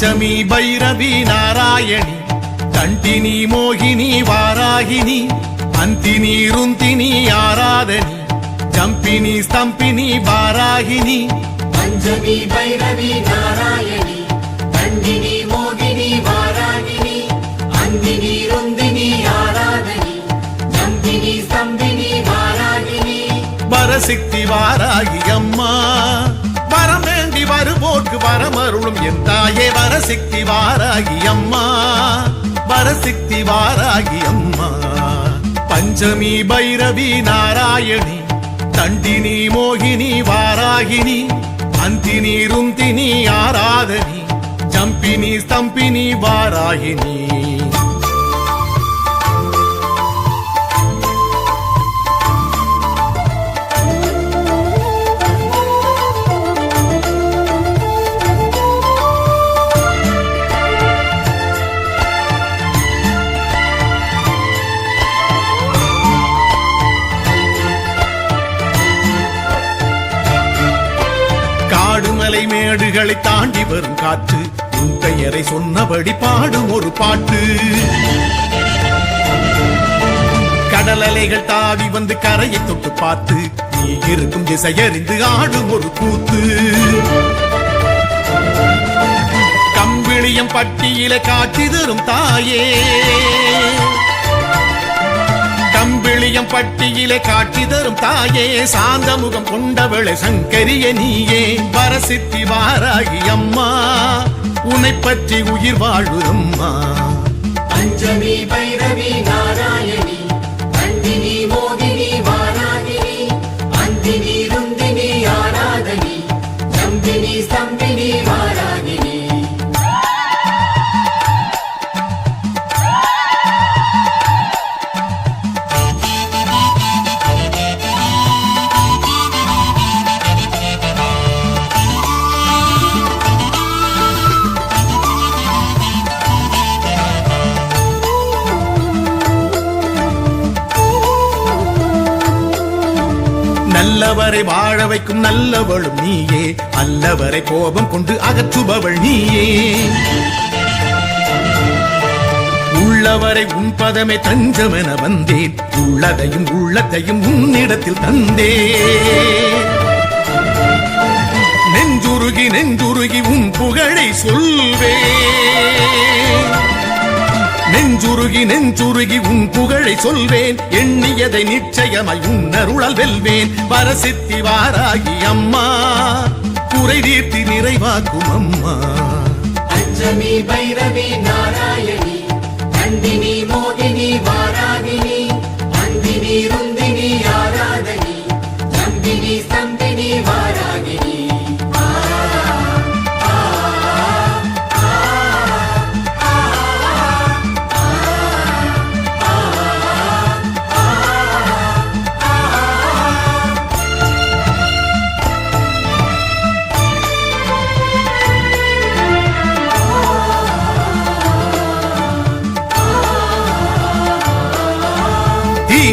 பஞ்சமி பைரவி நாராயணி கண்டினி மோகினி வாராகினி அந்தினி ருந்தினி ஆராதனி ஜம்பினி ஸ்தம்பினி வாராகினி பஞ்சமி பைரவி நாராயணி கண்டினி மோகினி வாராகினி அந்தினி ருந்தினி ஆராதனி நம்பினி ஸ்தம்பினி வாராகினி வரசித்தி வாராகி அம்மா வரம் வேண்டி வருவோர்க்கு வரமருளும் என் தாயே. வரசித்தி வாராகி அம்மா. வரசித்தி வாராகி அம்மா. பஞ்சமி பைரவி நாராயணி. தண்டினி மோகினி வாராகினி. அந்தினி ருந்தினி ஆராதனி. ஜம்பினி ஸ்தம்பினி வாராகினி. மலை மேடுகளை தாண்டி வரும் காற்று உன் பெயரை சொன்னபடி பாடும் ஒரு பாட்டு. கடல் அலைகள் தாவி வந்து கரையை தொட்டு பார்த்து நீ இருக்கும் திசையறிந்து ஆடும் ஒரு கூத்து. கம்பிளியம் பட்டியில காட்சி தரும் தாயே. கம்பிளியம் பட்டியிலே காட்சி தரும் தாயே சாந்தமுகம் கொண்டவளை சங்கரிய நீயே. வரசித்தி வாராகி அம்மா உன்னை பற்றி உயிர் வாழுதம்மா. பஞ்சமி பைரவி நல்லவரை வாழ வைக்கும் நல்லவளும் நீயே. அல்லவரை கோபம் கொண்டு அகற்றுபவள் நீயே. உள்ளவரை உன் பதமே தஞ்சமென வந்தேன். உள்ளதையும் உள்ளத்தையும் உன்னிடத்தில் தந்தே நெஞ்சுருகி நெஞ்சு நெஞ்சுருகி நெஞ்சுருகி உன் புகழை சொல்வேன். எண்ணியதை நிச்சயமாய் உன்னருளால் வெல்வேன். வரசித்தி வாராகி அம்மா குறை தீர்த்தி நிறைவாக்கும் அம்மா. அஞ்சமி பைரவி நாராயணி கண்டினி மோகினி வாராகி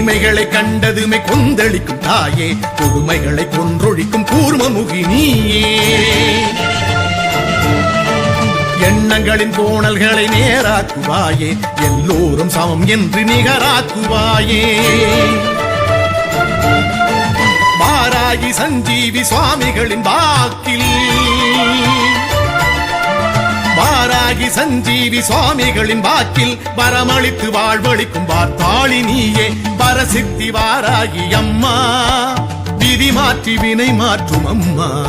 தீமைகளை கண்டதுமே கொந்தளிக்கும் தாயே கொடுமைகளை கொன்றொழிக்கும் கூர்மமுகி நீயே. எண்ணங்களின் கோணல்களை நேராக்குவாயே எல்லோரும் சமம் என்று நிகராக்குவாயே. வாராகி சஞ்சீவி சுவாமிகளின் வாக்கில் வாராகி சஞ்சீவி சுவாமிகளின் வாக்கில் வரமளித்து வாழ்வழிக்கும் வார்த்தாளி நீயே. பரசித்தி வாராகி அம்மா. விதி மாற்றி வினை மாற்றும் அம்மா.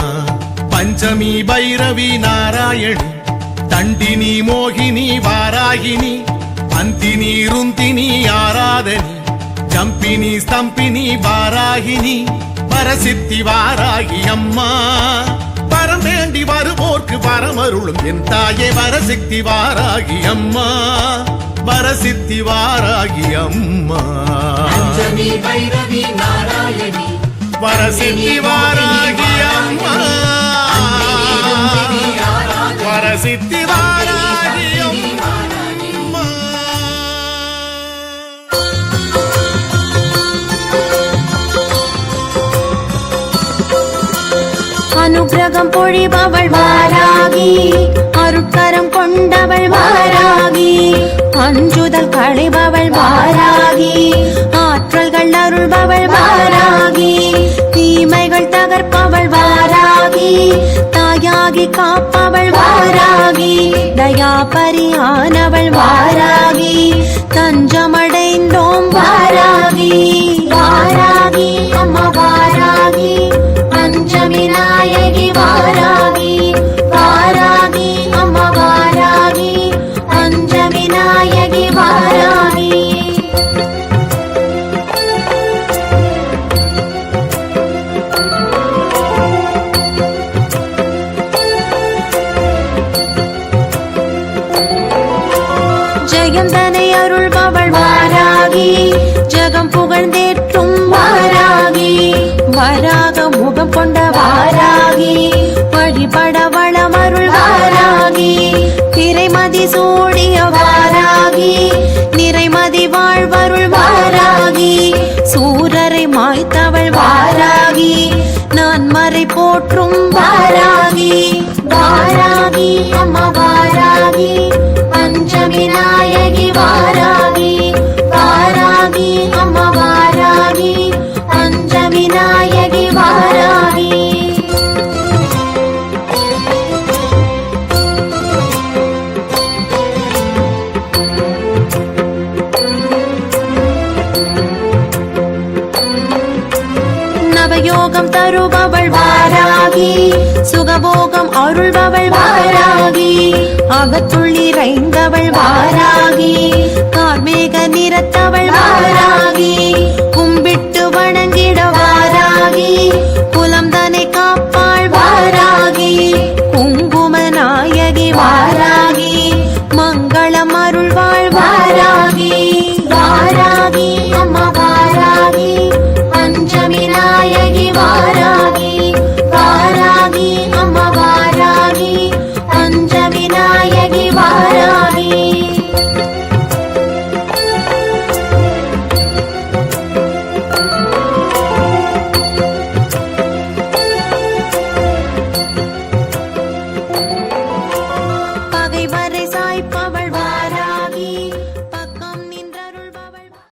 பஞ்சமி பைரவி நாராயணி. தண்டினி மோகினி வாராகினி. அந்தினி ருந்தினி ஆராதனி. ஜம்பினி ஸ்தம்பினி வாராகினி. பரசித்தி வாராகி அம்மா. வேண்டி வருவோர்க்கு வரமருளும் என் தாயே வரசித்தி வாராகி அம்மா வரசித்தி வாராகி அம்மா வரசித்தி வாராகி அம்மா வரசித்தி வாராகி பொழிபவள் வாராகி அருட்கரம் கொண்டவள் வாராகி அஞ்சுதல் களைபவள் வாராகி ஆற்றல்கள் அருள்பவள் வாராகி தீமைகள் தகர்ப்பவள் வாராகி தாயாகி காப்பவள் வாராகி தயாபரியானவள் அருள்பவள் வாராகி ஜகம் புகழ்ந்தேற்றும் வாராகி வராக முகம் கொண்ட வாராகி வழிபட வளம் அருள் வாராகி திரைமதி சூடிய வாராகி நிறைமதி வாழ்வருள் வாராகி சூரரை மாய்த்தவள் வாராகி நான் மறை போற்றும் வாராகி வாராகி அம்மா வாராகி பஞ்சமி நாயகி வாராகி தருபவள் வாராகி சுகபோகம் அருள்பவள் வாராகி அகத்துள்ளி ரைந்தவள் வாராகி கார்ம